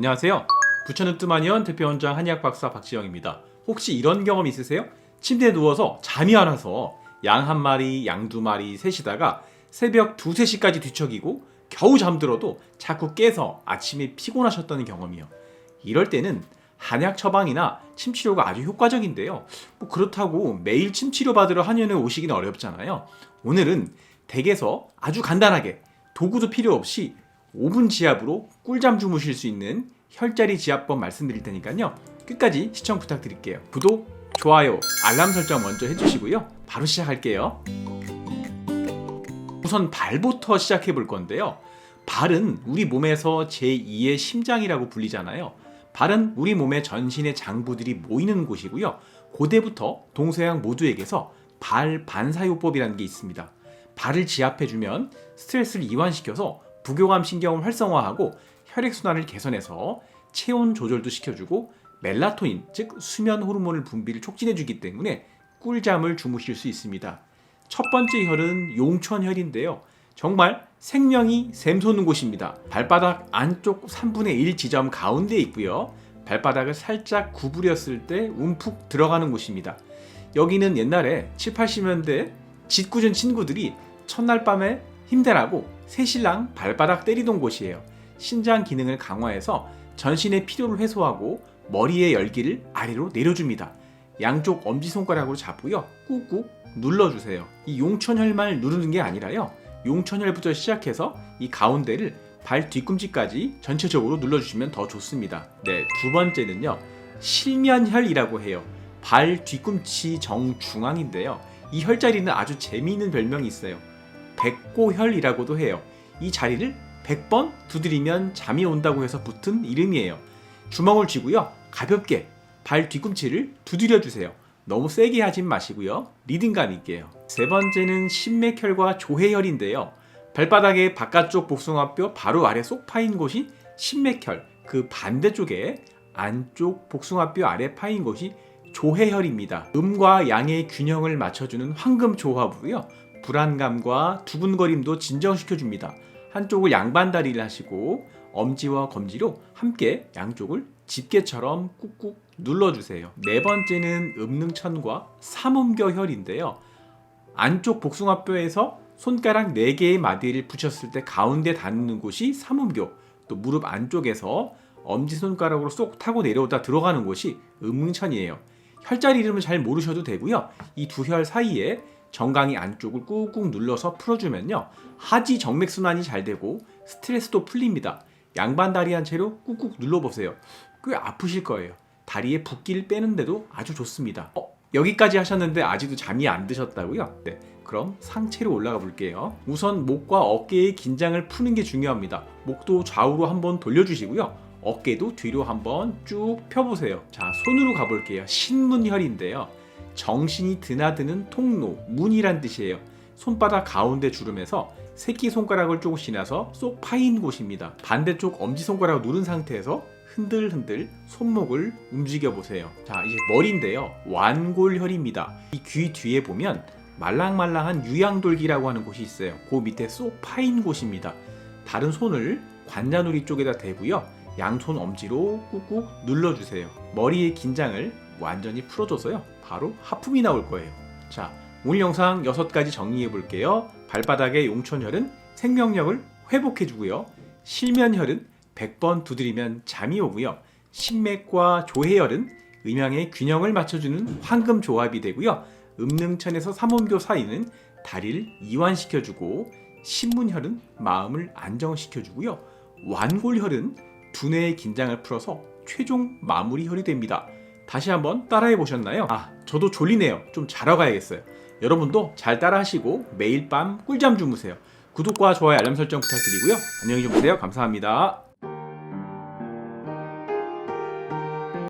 안녕하세요. 부천읍 뜸한의원 대표원장 한의학 박사 박지영입니다. 혹시 이런 경험 있으세요? 침대에 누워서 잠이 안 와서 양 한 마리, 양 두 마리 셋이다가 새벽 두세 시까지 뒤척이고 겨우 잠들어도 자꾸 깨서 아침에 피곤하셨다는 경험이요. 이럴 때는 한약 처방이나 침 치료가 아주 효과적인데요. 뭐 그렇다고 매일 침 치료 받으러 한의원에 오시기는 어렵잖아요. 오늘은 댁에서 아주 간단하게 도구도 필요 없이 5분 지압으로 꿀잠 주무실 수 있는 혈자리 지압법 말씀드릴 테니까요. 끝까지 시청 부탁드릴게요. 구독, 좋아요, 알람 설정 먼저 해주시고요. 바로 시작할게요. 우선 발부터 시작해 볼 건데요. 발은 우리 몸에서 제2의 심장이라고 불리잖아요. 발은 우리 몸의 전신의 장부들이 모이는 곳이고요. 고대부터 동서양 모두에게서 발 반사요법이라는 게 있습니다. 발을 지압해주면 스트레스를 이완시켜서 부교감 신경을 활성화하고 혈액순환을 개선해서 체온 조절도 시켜주고 멜라토닌, 즉 수면 호르몬을 분비를 촉진해주기 때문에 꿀잠을 주무실 수 있습니다. 첫 번째 혈은 용천혈인데요. 정말 생명이 샘솟는 곳입니다. 발바닥 안쪽 3분의 1 지점 가운데 있고요. 발바닥을 살짝 구부렸을 때 움푹 들어가는 곳입니다. 여기는 옛날에 7, 80년대 짓궂은 친구들이 첫날 밤에 힘내라고 새신랑 발바닥 때리던 곳이에요. 신장 기능을 강화해서 전신의 피로를 해소하고 머리의 열기를 아래로 내려줍니다. 양쪽 엄지손가락으로 잡고요. 꾹꾹 눌러주세요. 이 용천혈만 누르는 게 아니라요. 용천혈부터 시작해서 이 가운데를 발 뒤꿈치까지 전체적으로 눌러주시면 더 좋습니다. 네, 두 번째는요. 실면혈이라고 해요. 발 뒤꿈치 정중앙인데요. 이 혈자리는 아주 재미있는 별명이 있어요. 백고혈이라고도 해요. 이 자리를 100번 두드리면 잠이 온다고 해서 붙은 이름이에요. 주먹을 쥐고요. 가볍게 발 뒤꿈치를 두드려 주세요. 너무 세게 하진 마시고요. 리듬감 있게요. 세 번째는 신맥혈과 조해혈인데요. 발바닥의 바깥쪽 복숭아뼈 바로 아래 쏙 파인 곳이 신맥혈, 그 반대쪽에 안쪽 복숭아뼈 아래 파인 곳이 조해혈입니다. 음과 양의 균형을 맞춰주는 황금 조합으로요. 불안감과 두근거림도 진정시켜줍니다. 한쪽을 양반다리를 하시고 엄지와 검지로 함께 양쪽을 집게처럼 꾹꾹 눌러주세요. 네 번째는 음능천과 삼음교혈인데요. 안쪽 복숭아뼈에서 손가락 4개의 마디를 붙였을 때 가운데 닿는 곳이 삼음교, 또 무릎 안쪽에서 엄지손가락으로 쏙 타고 내려오다 들어가는 곳이 음능천이에요. 혈자리 이름은 잘 모르셔도 되고요. 이 두 혈 사이에 정강이 안쪽을 꾹꾹 눌러서 풀어주면요. 하지 정맥순환이 잘 되고 스트레스도 풀립니다. 양반 다리 한 채로 꾹꾹 눌러보세요. 꽤 아프실 거예요. 다리에 붓기를 빼는데도 아주 좋습니다. 어, 여기까지 하셨는데 아직도 잠이 안 드셨다고요? 네. 그럼 상체로 올라가 볼게요. 우선 목과 어깨의 긴장을 푸는 게 중요합니다. 목도 좌우로 한번 돌려주시고요. 어깨도 뒤로 한번 쭉 펴보세요. 자, 손으로 가볼게요. 신문혈인데요. 정신이 드나드는 통로, 문이란 뜻이에요. 손바닥 가운데 주름에서 새끼손가락을 조금 지나서 쏙 파인 곳입니다. 반대쪽 엄지손가락을 누른 상태에서 흔들흔들 손목을 움직여 보세요. 자, 이제 머리인데요. 완골혈입니다. 이 귀 뒤에 보면 말랑말랑한 유양돌기라고 하는 곳이 있어요. 그 밑에 쏙 파인 곳입니다. 다른 손을 관자놀이 쪽에다 대고요. 양손 엄지로 꾹꾹 눌러주세요. 머리의 긴장을 완전히 풀어줘서요. 바로 하품이 나올 거예요. 자, 오늘 영상 6가지 정리해 볼게요. 발바닥의 용천혈은 생명력을 회복해 주고요. 실면혈은 100번 두드리면 잠이 오고요. 신맥과 조해혈은 음양의 균형을 맞춰주는 황금 조합이 되고요. 음능천에서 삼원교 사이는 다리를 이완시켜주고 신문혈은 마음을 안정시켜주고요. 완골혈은 두뇌의 긴장을 풀어서 최종 마무리혈이 됩니다. 다시 한번 따라해 보셨나요? 아, 저도 졸리네요. 좀 자러 가야겠어요. 여러분도 잘 따라하시고 매일 밤 꿀잠 주무세요. 구독과 좋아요, 알람 설정 부탁드리고요. 안녕히 주무세요. 감사합니다.